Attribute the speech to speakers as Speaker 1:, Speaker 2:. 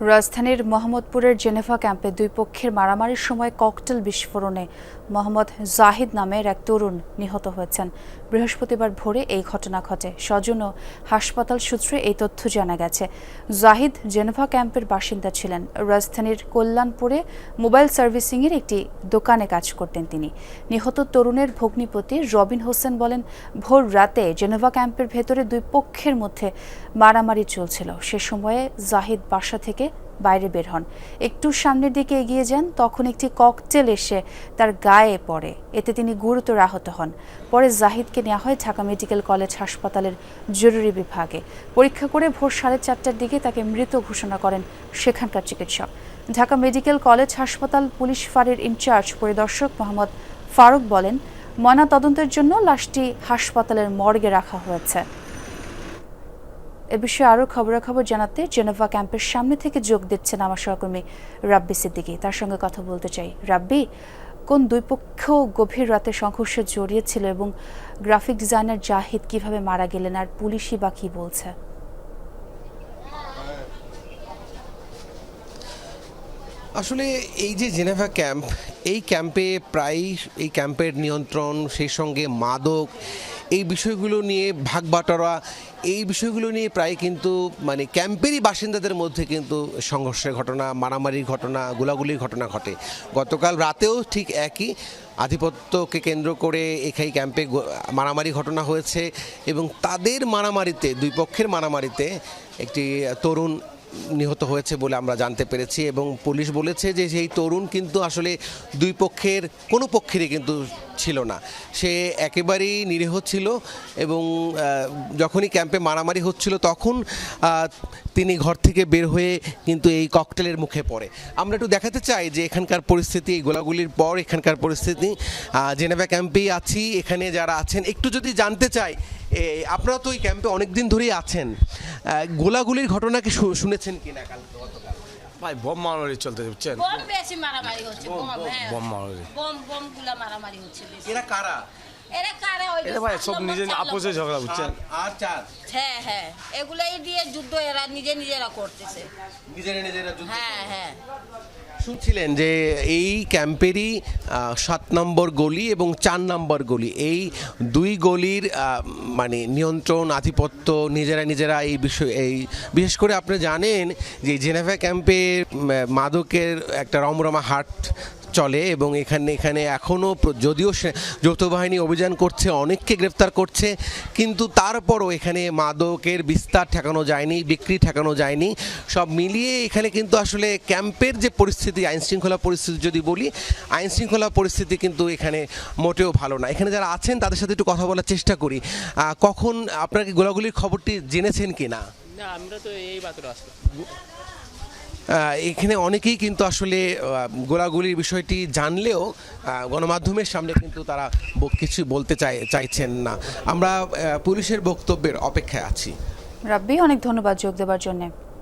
Speaker 1: রাজধানীর মোহাম্মদপুরের জেনেভা ক্যাম্পে দুই পক্ষের মারামারির সময় ককটেল বিস্ফোরণে মোহাম্মদ জাহিদ নামের এক তরুণ নিহত হয়েছেন। বৃহস্পতিবার ভোরে এই ঘটনা ঘটে। স্বজন ও হাসপাতাল সূত্রে এই তথ্য জানা গেছে। জাহিদ জেনেভা ক্যাম্পের বাসিন্দা ছিলেন। রাজধানীর কল্যাণপুরে মোবাইল সার্ভিসিংয়ের একটি দোকানে কাজ করতেন তিনি। নিহত তরুণের ভগ্নিপতি রবিন হোসেন বলেন, ভোর রাতে জেনেভা ক্যাম্পের ভেতরে দুই পক্ষের মধ্যে মারামারি চলছিল। সে সময়ে জাহিদ বাসা থেকে বাইরে বের হন। একটু সামনের দিকে এগিয়ে যান, তখন একটি ককটেল এসে তার গায়ে পড়ে। এতে তিনি গুরুতর আহত হন। পরে জাহিদকে নেওয়া হয় ঢাকা মেডিকেল কলেজ হাসপাতালের জরুরি বিভাগে। পরীক্ষা করে ভোর সাড়ে চারটার দিকে তাকে মৃত ঘোষণা করেন সেখানকার চিকিৎসক। ঢাকা মেডিকেল কলেজ হাসপাতাল পুলিশ ফাঁড়ির ইনচার্জ পরিদর্শক মোহাম্মদ ফারুক বলেন ময়না তদন্তের জন্য লাশটি হাসপাতালের মর্গে রাখা হয়েছে। এ বিষয়ে আরও খবরাখবর জানাতে জেনেভা ক্যাম্পের সামনে থেকে যোগ দিচ্ছেন আমার সহকর্মী রাব্বি সিদ্দিকি। তার সঙ্গে কথা বলতে চাই। রাব্বি, কোন দুই পক্ষ গভীর রাতে সংঘর্ষে জড়িয়েছিল এবং গ্রাফিক ডিজাইনার জাহিদ কীভাবে মারা গেলেন আর পুলিশই বা কি বলছে?
Speaker 2: আসলে এই যে জেনেভা ক্যাম্প, এই ক্যাম্পে প্রায় এই ক্যাম্পের নিয়ন্ত্রণ, সেই সঙ্গে মাদক এই বিষয়গুলো নিয়ে ভাগ বাটোয়ারা এই বিষয়গুলো নিয়ে প্রায় কিন্তু মানে ক্যাম্পেরই বাসিন্দাদের মধ্যে কিন্তু সংঘর্ষের ঘটনা, মারামারির ঘটনা, গোলাগুলির ঘটনা ঘটে। গতকাল রাতেও ঠিক একই আধিপত্যকে কেন্দ্র করে এখানে ক্যাম্পে মারামারি ঘটনা হয়েছে এবং তাদের মারামারিতে, দুই পক্ষের মারামারিতে একটি তরুণ নিহত হয়েছে বলে আমরা জানতে পেরেছি এবং পুলিশ বলেছে যে সেই তরুণ কিন্তু আসলে দুই পক্ষের, কোনো পক্ষেরই কিন্তু ছিল না। সে একেবারেই নিরীহ ছিল এবং যখনই ক্যাম্পে মারামারি হচ্ছিল তখন তিনি ঘর থেকে বের হয়ে কিন্তু এই ককটেলের মুখে পড়ে। আমরা একটু দেখাতে চাই যে এখানকার পরিস্থিতি, এই গোলাগুলির পর এখানকার পরিস্থিতি। জেনেভা ক্যাম্পেই আছি, এখানে যারা আছেন, একটু যদি জানতে চাই আপনারা তো এই ক্যাম্পে অনেক দিন ধরেই আছেন। গোলাগুলির ঘটনা কি শুনেছেন কিনা কাল
Speaker 3: ভাই বোম মারামারি চলতে বুঝছেন
Speaker 4: বম বেশি মারামারি হচ্ছে বম হ্যাঁ।
Speaker 3: বোম মারামারি।
Speaker 4: বম বমগুলা মারামারি হচ্ছে
Speaker 2: এরা কারা?
Speaker 4: এরা কারে ওই
Speaker 3: এটা ভাই সব নিজে আপোষে ঝগড়া বুঝছেন?
Speaker 2: আর চার।
Speaker 4: হ্যাঁ হ্যাঁ। এগুলাই দিয়ে যুদ্ধ এরা নিজে নিজেরা করতেছে।
Speaker 2: নিজেরা নিজেরা যুদ্ধ
Speaker 4: হ্যাঁ হ্যাঁ।
Speaker 2: শুনছিলেন যে এই ক্যাম্পেরই সাত নম্বর গলি এবং চার নম্বর গলি এই দুই গলির মানে নিয়ন্ত্রণ আধিপত্য নিজেরা নিজেরা এই বিষয় এই বিশেষ করে আপনি জানেন যে জেনেভা ক্যাম্পে মাদকের একটা রমরমা হাট চলে এবং এখানে এখানে এখনও যদিও যৌথ বাহিনী অভিযান করছে, অনেককে গ্রেপ্তার করছে, কিন্তু তারপরও এখানে মাদকের বিস্তার ঠেকানো যায়নি, বিক্রি ঠেকানো যায়নি। সব মিলিয়ে এখানে কিন্তু আসলে ক্যাম্পের যে পরিস্থিতি, আইনশৃঙ্খলা পরিস্থিতি যদি বলি, আইনশৃঙ্খলা পরিস্থিতি কিন্তু এখানে মোটেও ভালো না। এখানে যারা আছেন, তাদের সাথে একটু কথা বলার চেষ্টা করি। কখন আপনার কি গোলাগুলির খবরটি জেনেছেন কি না,
Speaker 5: আমরা তো এই মাত্র আসলাম।
Speaker 2: এখানে অনেকেই কিন্তু আসলে গোলাগুলির বিষয়টি জানলেও গণমাধ্যমের সামনে কিন্তু তারা কিছু বলতে চাই চাইছেন না। আমরা পুলিশের বক্তব্যের অপেক্ষায় আছি।
Speaker 1: রাব্বি, অনেক ধন্যবাদ যোগ দেওয়ার জন্য।